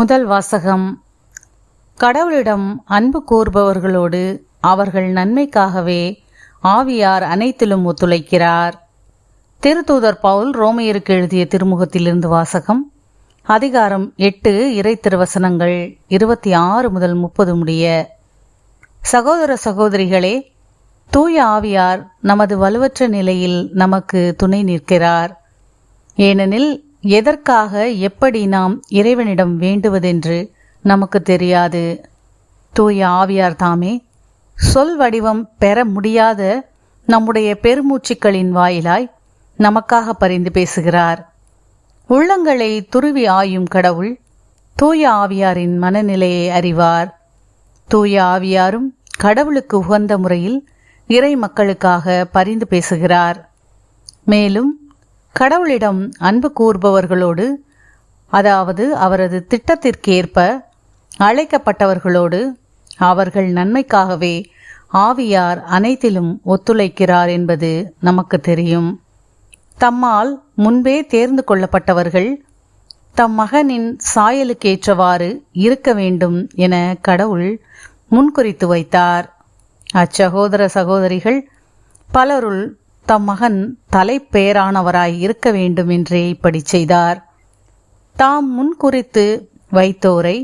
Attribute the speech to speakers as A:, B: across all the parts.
A: முதல் வாசகம் கடவுளிடம் அன்பு கூறுபவர்களோடு அவர்கள் நன்மைக்காகவே ஆவியார் அனைத்திலும் ஒத்துழைக்கிறார் திருத்தூதர் பவுல் ரோமையருக்கு எழுதிய திருமுகத்திலிருந்து வாசகம் அதிகாரம் எட்டு இறை திருவசனங்கள் இருபத்தி ஆறு முதல் முப்பது முடிய சகோதர சகோதரிகளே தூய ஆவியார் நமது வலுவற்ற நிலையில் நமக்கு துணை நிற்கிறார் ஏனெனில் எதற்காக எப்படி நாம் இறைவனிடம் வேண்டுவதென்று நமக்கு தெரியாது தூய ஆவியார் தாமே சொல் வடிவம் பெற முடியாத நம்முடைய பெருமூச்சுக்களின் வாயிலாய் நமக்காக பரிந்து பேசுகிறார் உள்ளங்களை துருவி ஆயும் கடவுள் தூய ஆவியாரின் மனநிலையை அறிவார் தூய ஆவியாரும் கடவுளுக்கு உகந்த முறையில் இறை மக்களுக்காக பரிந்து பேசுகிறார் மேலும் கடவுளிடம் அன்பு கூறுபவர்களோடு அதாவது அவரது திட்டத்திற்கேற்ப அழைக்கப்பட்டவர்களோடு அவர்கள் நன்மைக்காகவே ஆவியார் அனைத்திலும் ஒத்துழைக்கிறார் என்பது நமக்கு தெரியும் தம்மால் முன்பே தேர்ந்து கொள்ளப்பட்டவர்கள் தம் மகனின் சாயலுக்கேற்றவாறு இருக்க வேண்டும் என கடவுள் முன்குறித்து வைத்தார் அச்சகோதர சகோதரிகள் பலருள் தம் மகன் தலைப்பேரானவராய் இருக்க வேண்டும் என்றே இப்படி செய்தார் தாம் முன்குறித்து வைத்தோரை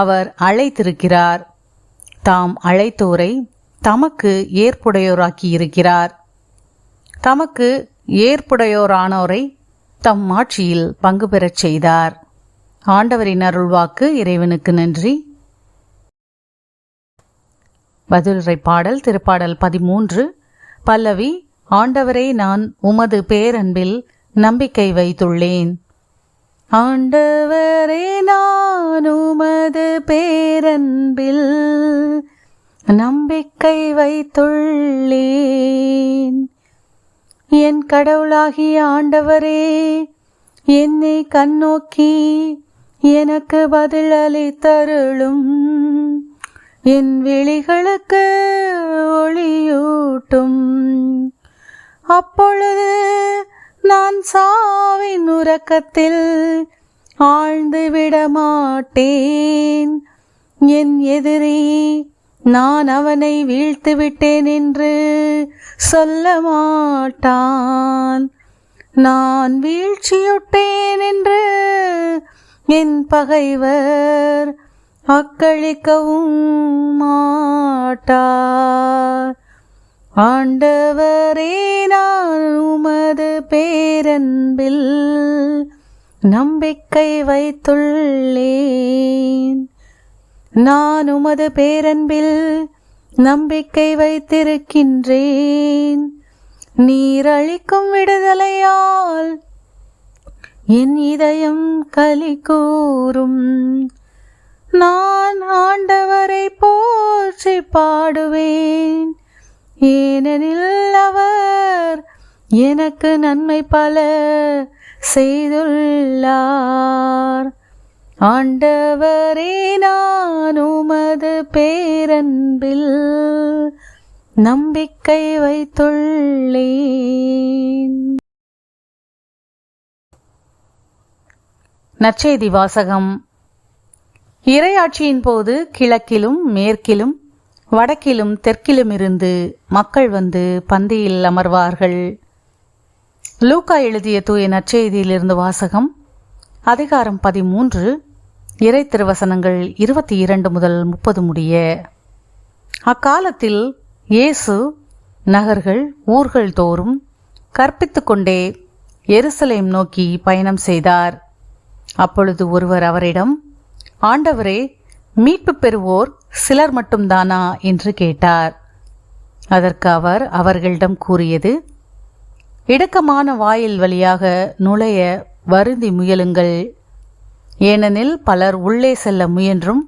A: அவர் அழைத்திருக்கிறார் தாம் அழைத்தோரை தமக்கு ஏற்புடையோராக்கியிருக்கிறார் தமக்கு ஏற்புடையோரானோரை தம் ஆட்சியில் பங்கு பெறச் செய்தார் ஆண்டவரின் அருள்வாக்கு இறைவனுக்கு நன்றி பதிலுரை பாடல் திருப்பாடல் பதிமூன்று பல்லவி ஆண்டவரே நான் உமது பேரன்பில் நம்பிக்கை வைத்துள்ளேன் ஆண்டவரே நான் உமது பேரன்பில் நம்பிக்கை வைத்துள்ளேன் என் கடவுளாகிய ஆண்டவரே என்னை கண்ணோக்கி எனக்கு பதில் அளித்தருளும் என் விழிகளுக்கு ஒளியூட்டும் அப்பொழுது நான் சாவின் உறக்கத்தில் ஆழ்ந்து விடமாட்டேன் என் எதிரி நான் அவனை வீழ்த்து விட்டேன் என்று சொல்ல மாட்டான் நான் வீழ்ச்சியுட்டேன் என்று என் பகைவர் அக்களிக்கவும் மாட்டார் ஆண்டவரே நான் உமது பேரன்பில் நம்பிக்கை வைத்துள்ளேன் நான் உமது பேரன்பில் நம்பிக்கை வைத்திருக்கின்றேன் நீர் அளிக்கும் விடுதலையால் என் இதயம் கலி கூறும் நான் ஆண்டவரை போற்றி பாடுவேன் ஏனெனில் அவர் எனக்கு நன்மை பல செய்துள்ளார் ஆண்டவரே நான் உமது பேரன்பில் நம்பிக்கை வைத்துள்ளேன் நற்செய்தி வாசகம் இரையாட்சியின் போது கிழக்கிலும் மேற்கிலும் வடக்கிலும் தெற்கிலும் இருந்து மக்கள் வந்து பந்தியில் அமர்வார்கள் லூக்கா எழுதிய தூய நற்செய்தியிலிருந்து வாசகம் அதிகாரம் பதிமூன்று இறை திருவசனங்கள் இருபத்தி இரண்டு முதல் முப்பது முடிய அக்காலத்தில் இயேசு நகர்கள் ஊர்கள் தோறும் கற்பித்து கொண்டே எருசலேம் நோக்கி பயணம் செய்தார் அப்பொழுது ஒருவர் அவரிடம் ஆண்டவரே மீட்பு பெறுவோர் சிலர் மட்டும்தானா என்று கேட்டார் அதற்கு அவர் அவர்களிடம் கூறியது இடக்கமான வாயில் வழியாக நுழைய வருந்தி முயலுங்கள் ஏனெனில் பலர் உள்ளே செல்ல முயன்றும்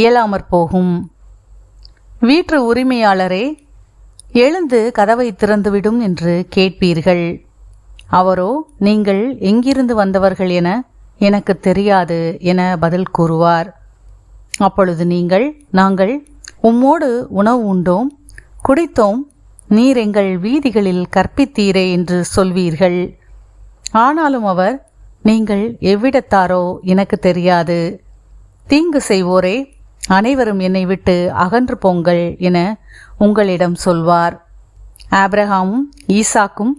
A: இயலாமற் போகும் வீட்டு உரிமையாளரே எழுந்து கதவை திறந்துவிடும் என்று கேட்பீர்கள் அவரோ நீங்கள் எங்கிருந்து வந்தவர்கள் என எனக்கு தெரியாது என பதில் கூறுவார் அப்பொழுது நீங்கள் நாங்கள் உம்மோடு உணவு உண்டோம் குடித்தோம் நீர் எங்கள் வீதிகளில் கற்பித்தீரே என்று சொல்வீர்கள் ஆனாலும் அவர் நீங்கள் எவ்விடத்தாரோ எனக்கு தெரியாது தீங்கு செய்வோரே அனைவரும் என்னை விட்டு அகன்று போங்கள் என உங்களிடம் சொல்வார் ஆப்ரஹாமும் ஈசாக்கும்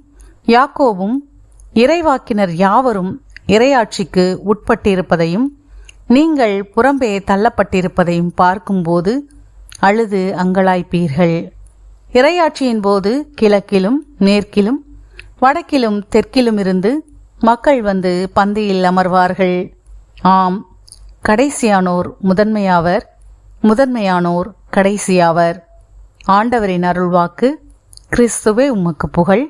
A: யாக்கோவும் இறைவாக்கினர் யாவரும் இரையாட்சிக்கு உட்பட்டிருப்பதையும் நீங்கள் புறம்பே தள்ளப்பட்டிருப்பதையும் பார்க்கும்போது அழுது அங்கலாய்ப்பீர்கள் இரையாட்சியின் போது கிழக்கிலும் மேற்கிலும் வடக்கிலும் தெற்கிலும் இருந்து மக்கள் வந்து பந்தியில் அமர்வார்கள் ஆம் கடைசியானோர் முதன்மையாவர் முதன்மையானோர் கடைசியாவர் ஆண்டவரின் அருள்வாக்கு கிறிஸ்துவே உமக்கு புகழ்